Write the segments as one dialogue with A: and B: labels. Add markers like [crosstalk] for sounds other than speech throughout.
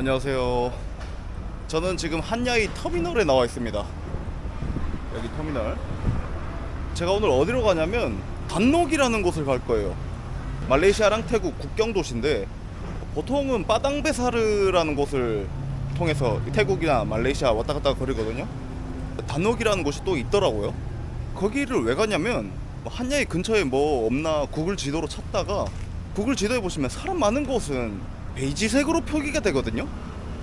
A: 안녕하세요. 저는 지금 한야이 터미널에 나와 있습니다. 여기 터미널. 제가 오늘 어디로 가냐면 단녹이라는 곳을 갈 거예요. 말레이시아랑 태국 국경 도시인데 보통은 빠당베사르라는 곳을 통해서 태국이나 말레이시아 왔다 갔다 거리거든요. 단녹이라는 곳이 또 있더라고요. 거기를 왜 가냐면 뭐 한야이 근처에 뭐 없나 구글 지도로 찾다가 구글 지도에 보시면 사람 많은 곳은 베이지색으로 표기가 되거든요.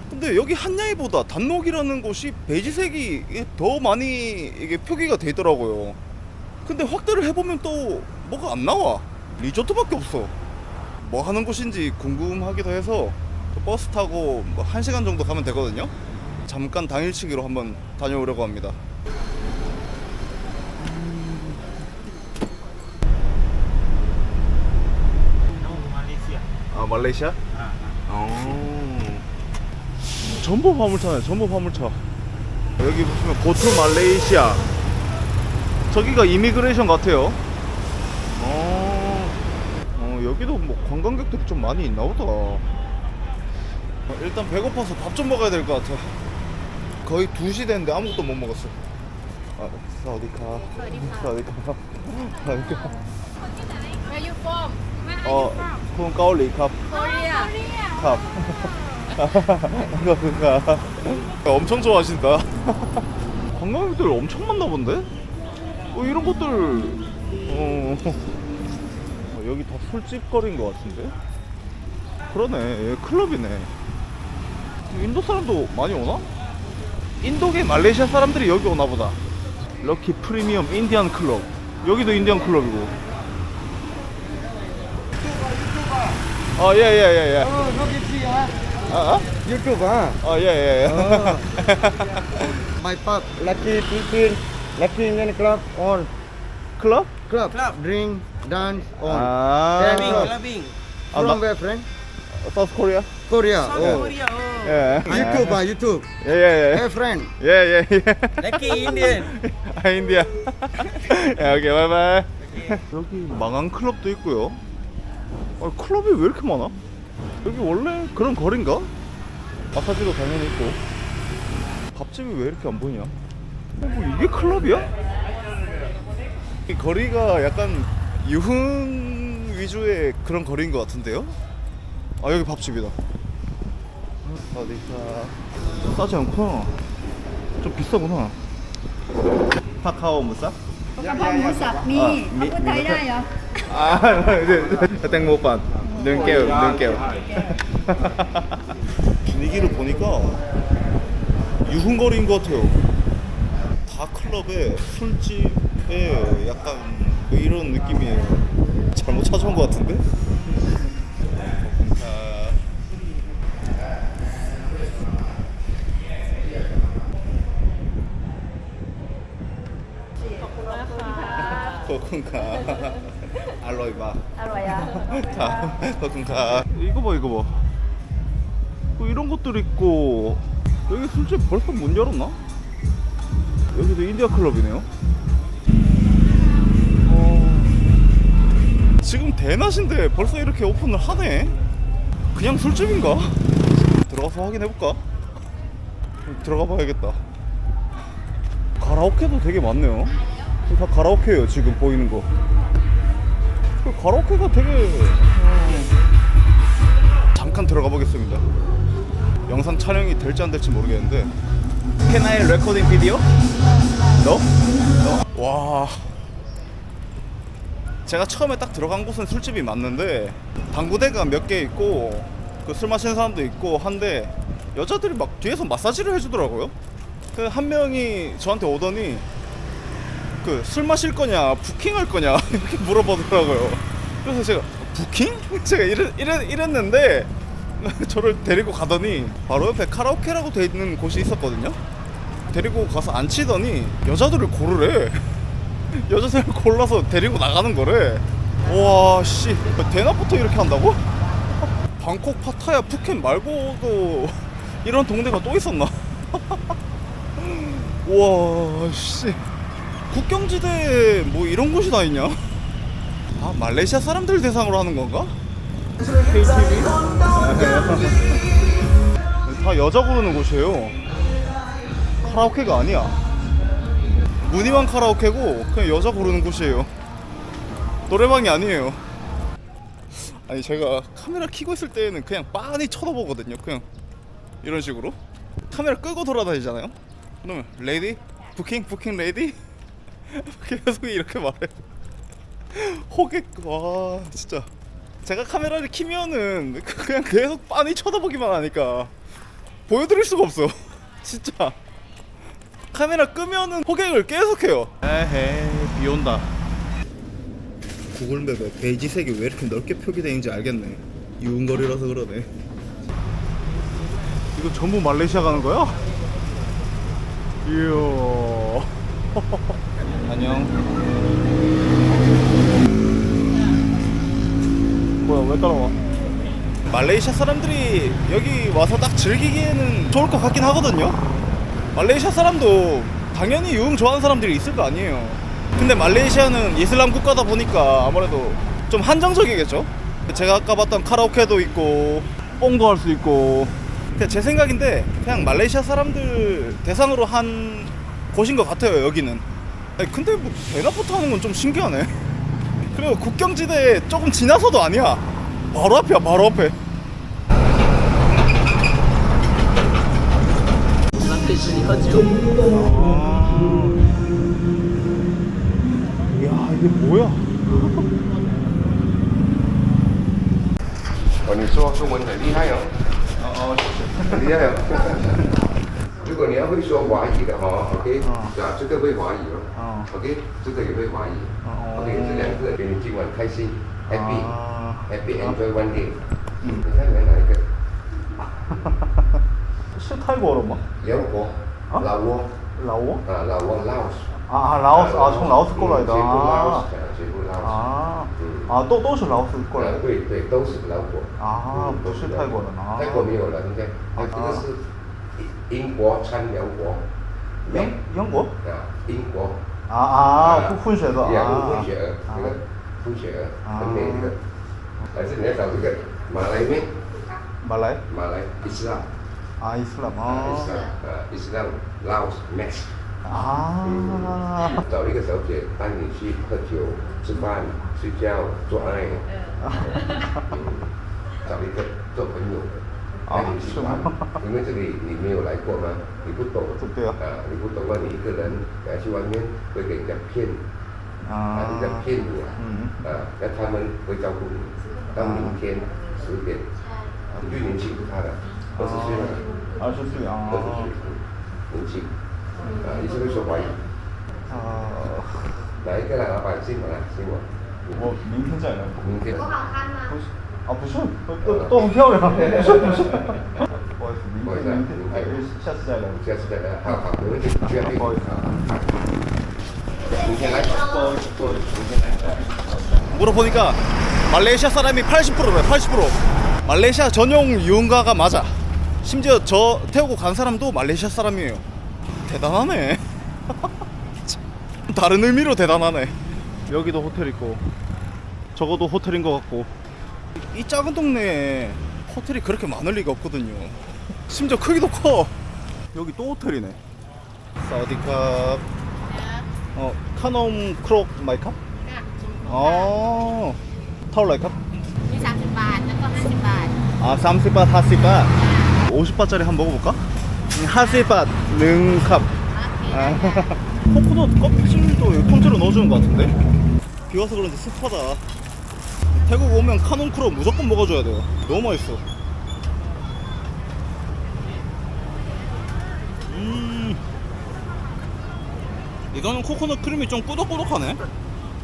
A: 근데 여기 한야이보다 단녹이라는 곳이 베이지색이 더 많이 이게 표기가 되더라고요. 근데 확대를 해보면 또 뭐가 안 나와. 리조트밖에 없어. 뭐 하는 곳인지 궁금하기도 해서 버스 타고 뭐 1시간 정도 가면 되거든요. 잠깐 당일치기로 한번 다녀오려고 합니다.
B: No, Malaysia.
A: 아 말레이시아?
B: Ah, ah.
A: 어. 전부 화물차네, 전부 화물차. 여기 보시면 고트 말레이시아. 저기가 이미그레이션 같아요. 어. 어, 여기도 뭐 관광객들이 좀 많이 있나 보다. 어, 일단 배고파서 밥 좀 먹어야 될 것 같아. 거의 2시 됐는데 아무것도 못 먹었어. 아, 사우디카. 사우디카. 사우디카.
C: Where you from?
A: 컵.
C: Korea.
A: 컵. [laughs] 그러니까 엄청 좋아하신다. [laughs] 관광객들 엄청 많나 본데? 어, 이런 것들 어, 어, 여기 다 술집 거리인 것 같은데? 그러네, 여기 클럽이네. 인도 사람도 많이 오나? 인도계 말레이시아 사람들이 여기 오나 보다. 럭키 프리미엄 인디안 클럽. 여기도 인디안 클럽이고. 아, 예, 예, 예, 예.
D: Oh, no Gipsy, ah.
A: 아, 아?
D: YouTube, ah.
A: 아, 예, 예, 예.
D: Oh. My pub, Lucky Pilpin, Lucky Indian Club, on.
A: 클럽?
D: Club. Club. Drink, dance, on.
A: 아.
D: Clubbing,
B: Clubbing.
A: 아,
D: From
A: 나-
D: where, friend?
A: 사우스 코리아?
D: Korea.
B: South
D: Oh.
B: Korea. Oh.
A: 예.
D: YouTube, ah, YouTube.
A: 예, 예,
D: Hey, friend.
A: 예. 예, 예, 예.
B: Lucky Indian.
A: 아, 인디아. 예, 오케이, 바이바이. 여기 망한 클럽도 있고요. 아, 클럽이 왜 이렇게 많아? 여기 원래 그런 거리인가? 마사지도 당연히 있고 밥집이 왜 이렇게 안 보이냐? 어, 뭐 이게 클럽이야? 이 거리가 약간 유흥 위주의 그런 거리인 것 같은데요? 아 여기 밥집이다 아, 네, 어디가 싸지 않구나 좀 비싸구나 파카오 무사?
C: 파카오 무사 미 아, 한국 달라요
A: 아, 땡모판. 눈 깨우, 눈 깨우. 분위기를 보니까 유흥거리인 것 같아요. 다 클럽에 술집에 약간 그 이런 느낌이에요. 잘못 찾아온 것 같은데? 코쿤카 알로이바
C: อร่อยอ่ะ
A: 자, 그러니까 이거 봐 이거 봐. 뭐 이런 것들 있고 여기 술집 벌써 문 열었나? 여기도 인디아 클럽이네요. 어... 지금 대낮인데 벌써 이렇게 오픈을 하네. 그냥 술집인가? 들어가서 확인해 볼까? 들어가 봐야겠다. 가라오케도 되게 많네요. 다 가라오케예요 지금 보이는 거. 그 가라오케가 되게 어, 잠깐 들어가 보겠습니다. 영상 촬영이 될지 안 될지 모르겠는데. Can I recording video? No? No. 와. 제가 처음에 딱 들어간 곳은 술집이 맞는데 당구대가 몇 개 있고 그 술 마시는 사람도 있고 한데 여자들이 막 뒤에서 마사지를 해주더라고요. 그 한 명이 저한테 오더니 그 술 마실 거냐 부킹할 거냐 [laughs] 이렇게 물어보더라고요. 그래서 제가 부킹? [laughs] 제가 이랬, 이랬, 이랬는데 [laughs] 저를 데리고 가더니 바로 옆에 카라오케라고 돼 있는 곳이 있었거든요. 데리고 가서 앉히더니 여자들을 고르래. 여자들을 골라서 데리고 나가는 거래. 와 씨, 대낮부터 이렇게 한다고? 방콕 파타야 푸켓 말고도 이런 동네가 또 있었나? 와 씨. 국경지대에 뭐 이런 곳이 다 있냐? 아 말레이시아 사람들 대상으로 하는 건가? KTV? [laughs] 다 여자 부르는 곳이에요. 카라오케가 아니야. 무늬만 카라오케고 그냥 여자 부르는 곳이에요. 노래방이 아니에요. 아니 제가 카메라 켜고 있을 때는 그냥 빤히 쳐다보거든요. 그냥 이런 식으로 카메라 끄고 돌아다니잖아요. 그러면 레디 부킹 부킹 레디 [laughs] 계속 이렇게 말해. [laughs] 호객 와 진짜 제가 카메라를 키면은 그냥 계속 빤히 쳐다보기만 하니까 보여드릴 수가 없어. [laughs] 진짜 카메라 끄면은 호객을 계속해요. 에헤이 비 온다. 구글맵에 베이지색이 왜 이렇게 넓게 표기되는지 알겠네. 유흥거리라서 그러네. 이거 전부 말레이시아 가는 거야? 이야. 안녕. 뭐야 왜 따라와? 말레이시아 사람들이 여기 와서 딱 즐기기에는 좋을 것 같긴 하거든요. 말레이시아 사람도 당연히 유흥 좋아하는 사람들이 있을 거 아니에요. 근데 말레이시아는 이슬람 국가다 보니까 아무래도 좀 한정적이겠죠. 제가 아까 봤던 카라오케도 있고 뽕도 할 수 있고. 그냥 제 생각인데 그냥 말레이시아 사람들 대상으로 한 곳인 것 같아요 여기는. 아니, 근데 뭐 대낮부터 하는 건 좀 신기하네. [laughs] 그리고 국경지대 조금 지나서도 아니야. 바로 앞이야, 바로 앞에. 앞에 야, 이게 뭐야?
E: 오늘 수학 수고는
A: 리하여. 어,
E: 어 리하여. [laughs] 果你要会说华语的哈，OK，
A: 哦
E: 啊，这个会华语
A: 哦
E: 哦，OK，这个也会华语
A: 哦
E: ，OK，这两个给你今晚开心
A: 啊
E: ，happy，happy enjoy one day。
A: 嗯
E: 你看你们哪一个？[laughs]
A: 是泰国的吗？
E: 辽老挝
A: 老挝？
E: 啊，老挝 Laos。
A: 啊，老挝啊，从老挝过来的啊。
E: 全部 Laos。
A: 啊
E: 嗯
A: 啊，都都是老挝过来的。
E: 呃对对，都是老挝。
A: 啊不是泰国的啊
E: 泰国没有了，应该。
A: 啊
E: 这个是英国掺辽国。
A: 英英国？
E: 啊，英国。
A: 啊啊，混混血的
E: 也
A: 啊。
E: 混血儿，那个混血儿，很美这个。还是你要找这个马来妹，
A: 马来
E: 马来伊斯兰，
A: 啊，伊斯兰
E: 啊伊斯
A: 啊
E: 兰，呃伊斯兰 Laos Max。
A: 啊。
E: 找一个小姐带你去喝酒、吃饭、睡觉、做爱，嗯找一个做朋友
A: 啊是吗，[laughs]
E: 因为这里你没有来过吗，你不懂，
A: 对啊
E: 啊，你不懂啊，你一个人然后去外面会给人家骗，啊，人家
A: 啊。
E: 骗你啊，
A: 嗯
E: 啊，那他们会照顾你，到明天十点，你最年轻是他的，二十岁了，
A: 二十岁啊。
E: 二十岁，年轻，啊，你是会说华语。
A: 啊，
E: 哪一个来？老板辛苦了，辛苦。
A: 我明天再来。
E: 明天。
A: 不是 啊，不是，都都很漂亮，不是不是。不好意思，明
E: 不好意思啊
A: 天明天哎，下次再来。
E: 下次再来，好好，没问题，不要客
A: 不好意思
E: 气。好明天来。不好意思，不好意思，明天来。
A: 물어보니까 말레이시아 사람이 80%래 80% 말레이시아 전용 유흥가가 맞아 심지어 저 태우고 간 사람도 말레이시아 사람이에요 대단하네 [laughs] 참, 다른 의미로 대단하네 여기도 호텔 있고 저거도 호텔인 것 같고 이 작은 동네에 호텔이 그렇게 많을 리가 없거든요 심지어 크기도 커 여기 또 호텔이네 사우디캅 어 카놈 크록 마이캅
C: ค่ะ
A: 어, 타올라이캅?
C: มี 30 บาท แล้วก็ 50 บาท
A: 아, 30바, 40바. 50바짜리 한번 먹어볼까? 하시바, 능캅.
C: โอเค
A: 아, [laughs] 코코넛 껍질도 여기 통째로 넣어주는 것 같은데? 비 와서 그런지 습하다. 태국 오면 카논크로 무조건 먹어줘야 돼요. 너무 맛있어. 음. 이거는 코코넛 크림이 좀 꾸덕꾸덕하네.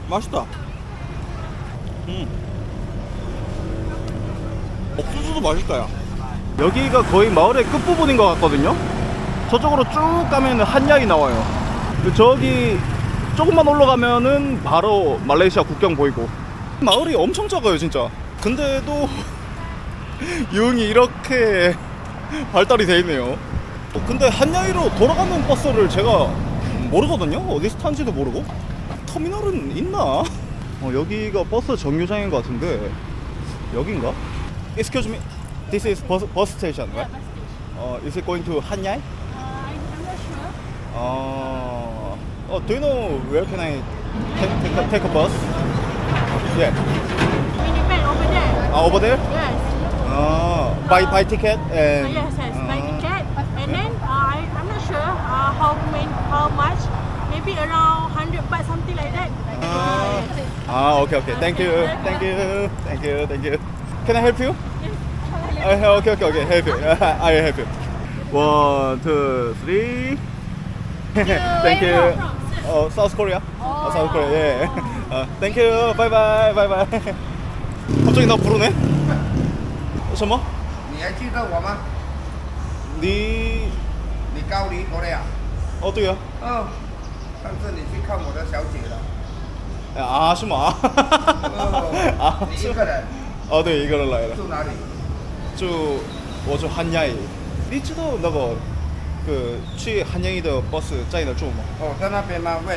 A: 맛있다. 음. 옥수수도 맛있다, 야. 여기가 거의 마을의 끝부분인 것 같거든요? 저쪽으로 쭉 가면 한야이 나와요. 저기 조금만 올라가면은 바로 말레이시아 국경 보이고. 마을이 엄청 작아요, 진짜. 근데도 유흥이 이렇게 발달이 돼 있네요. 근데 한야이로 돌아가는 버스를 제가 모르거든요? 어디서 타는지도 모르고. 터미널은 있나? 어, 여기가 버스 정류장인 것 같은데 여긴가? Excuse me, this is bus, bus station, right? 어, is it going to 한야이?
F: Uh, I'm not sure.
A: 어, 어, do you know where can I take, take, a, take a bus? Yeah.
F: Minibet over there.
A: Uh, over there?
F: Yes.
A: Uh, buy buy ticket and.
F: yes, yes. Buy
A: uh,
F: ticket. And then uh, I, I'm not sure uh, how many, how much. Maybe around 100 baht, something like that.
A: Ah, ah, okay, okay. Thank you, thank you, thank you, thank you. Can I help you? Uh, okay, okay, okay. Help you. [laughs] I help you. One, two, three. [laughs] thank you. Oh, South Korea. Oh, South Korea. Yeah. Uh, thank you. Bye bye. Bye bye. 갑자기 나 부르네. 什么?
D: 你还记得我吗？
A: 니
D: 你高离过来呀？
A: 어디야?
D: 哦，上次你去看我的小姐了。
A: 아, 是吗?
D: 哦，你一个人
A: 아, 네, 이거를 나이라.
D: 住哪里？
A: 住我住汉阳，你知道那个个去汉阳的 bus 在哪住吗？
D: 哦，在那边吗？问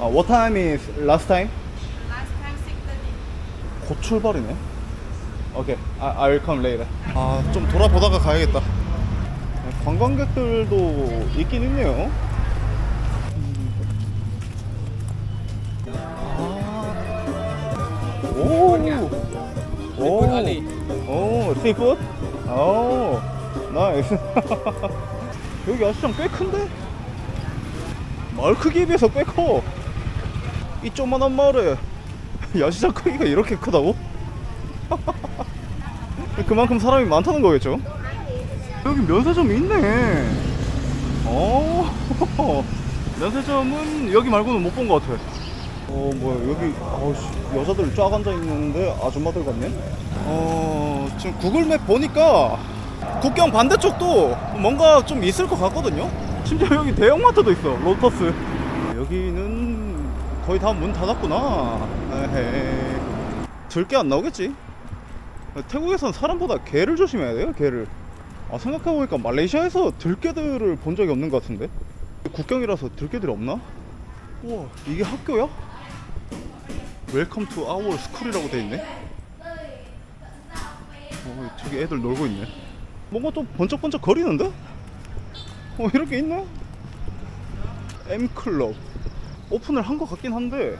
A: 아, what time is last time?
C: Last time 6:30.
A: 곧 출발이네. 오케이, I, I will come later. 아, 좀 돌아보다가 가야겠다. 관광객들도 있긴 있네요. 아. 오, 오, 오, seafood? 오, 나이스. [laughs] 여기 야시장 꽤 큰데? 마을 크기에 비해서 꽤 커. 이 조만한 마을에 야시장 크기가 이렇게 크다고? [laughs] 그만큼 사람이 많다는 거겠죠? 여기 면세점이 있네. 어, [laughs] 면세점은 여기 말고는 못 본 것 같아. 어, 뭐야, 여기, 어우씨, 여자들 쫙 앉아 있는데 아줌마들 같네? 어, 지금 구글맵 보니까 국경 반대쪽도 뭔가 좀 있을 것 같거든요? 심지어 여기 대형마트도 있어, 로터스. 여기는 거의 다 문 닫았구나. 들게 안 나오겠지? 태국에선 사람보다 개를 조심해야 돼요, 개를. 아, 생각해보니까 말레이시아에서 들개들을 본 적이 없는 것 같은데? 국경이라서 들개들이 없나? 우와, 이게 학교야? 웰컴 투 아워 스쿨이라고 돼 있네. 어, 저기 애들 놀고 있네. 뭔가 좀 번쩍번쩍 거리는데? 어, 이렇게 있네? M클럽. 오픈을 한 것 같긴 한데,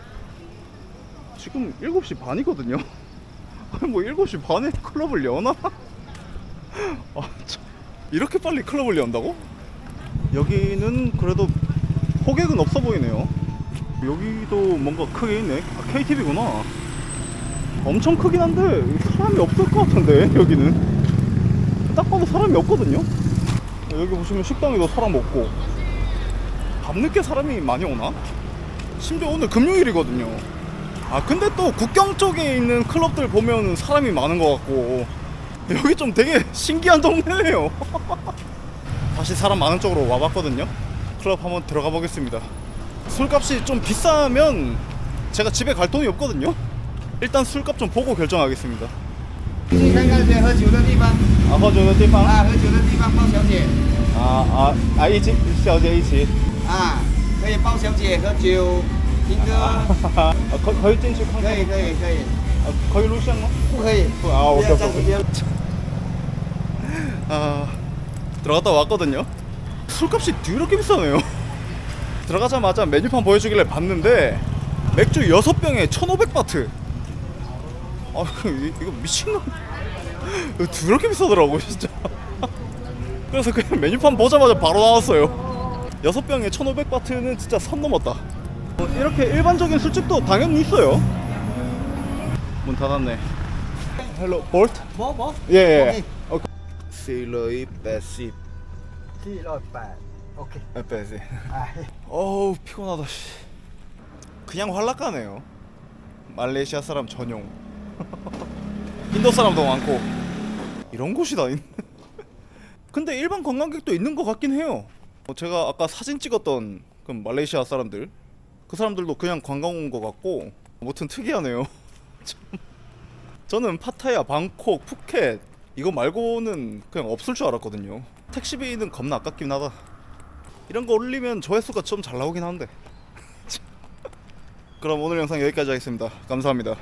A: 지금 7시 반이거든요? [laughs] 아니, 뭐 7시 반에 클럽을 여나? [laughs] 아, 참. 이렇게 빨리 클럽을 연다고? 여기는 그래도 호객은 없어 보이네요. 여기도 뭔가 크게 있네. 아, KTV구나. 엄청 크긴 한데 사람이 없을 것 같은데 여기는 딱 봐도 사람이 없거든요. 여기 보시면 식당에도 사람 없고 밤늦게 사람이 많이 오나? 심지어 오늘 금요일이거든요. 아 근데 또 국경 쪽에 있는 클럽들 보면 사람이 많은 것 같고 여기 좀 되게 신기한 동네네요. [laughs] 다시 사람 많은 쪽으로 와봤거든요. 클럽 한번 들어가 보겠습니다. 술값이 좀 비싸면 제가 집에 갈 돈이 없거든요. 일단 술값 좀 보고 결정하겠습니다.
D: 去看看先喝酒的地方
A: 아, 허저地方
D: 啊，喝酒的地方包小姐
A: 아, 아, 아, 一起小姐一起
D: 啊， 可以包小姐喝酒，听歌，
A: 아, 거, 거의 进去看看
D: 可以可以可以，
A: 아, 거의 루시안 뭐?
D: 不可以，
A: 아,
D: 不
A: 오케이, [laughs]
D: 要
A: 오케이,
D: 占时
A: 오케이.
D: 间。
A: 아, [laughs] 들어갔다 왔거든요. 술값이 더럽게 비싸네요. [laughs] 들어가자마자 메뉴판 보여주길래 봤는데 맥주 6병에 1,500바트. 아, 이- 이거 미친놈. 이거 더럽게 비싸더라고, 진짜. 그래서 그냥 메뉴판 보자마자 바로 나왔어요. 여섯 병에 1500바트는 진짜 선 넘었다. 어, 이렇게 일반적인 술집도 당연히 있어요. 문 닫았네. 헬로 볼트?
D: 뭐? 뭐?
A: 예, 예. 오케이. 실로이 빼시
D: 키로 빠
A: 오케이.
D: 아, 빼시
A: 어우 피곤하다 씨. 그냥 활락가네요. 말레이시아 사람 전용. [laughs] 인도 사람도 많고. 이런 곳이 다 있네 근데 일반 관광객도 있는 것 같긴 해요. 어, 제가 아까 사진 찍었던 그 말레이시아 사람들 그 사람들도 그냥 관광 온 것 같고 아무튼 특이하네요. [laughs] 참. 저는 파타야, 방콕, 푸켓 이거 말고는 그냥 없을 줄 알았거든요. 택시비는 겁나 아깝긴 하다. 이런 거 올리면 조회수가 좀 잘 나오긴 하는데. [laughs] 그럼 오늘 영상 여기까지 하겠습니다. 감사합니다.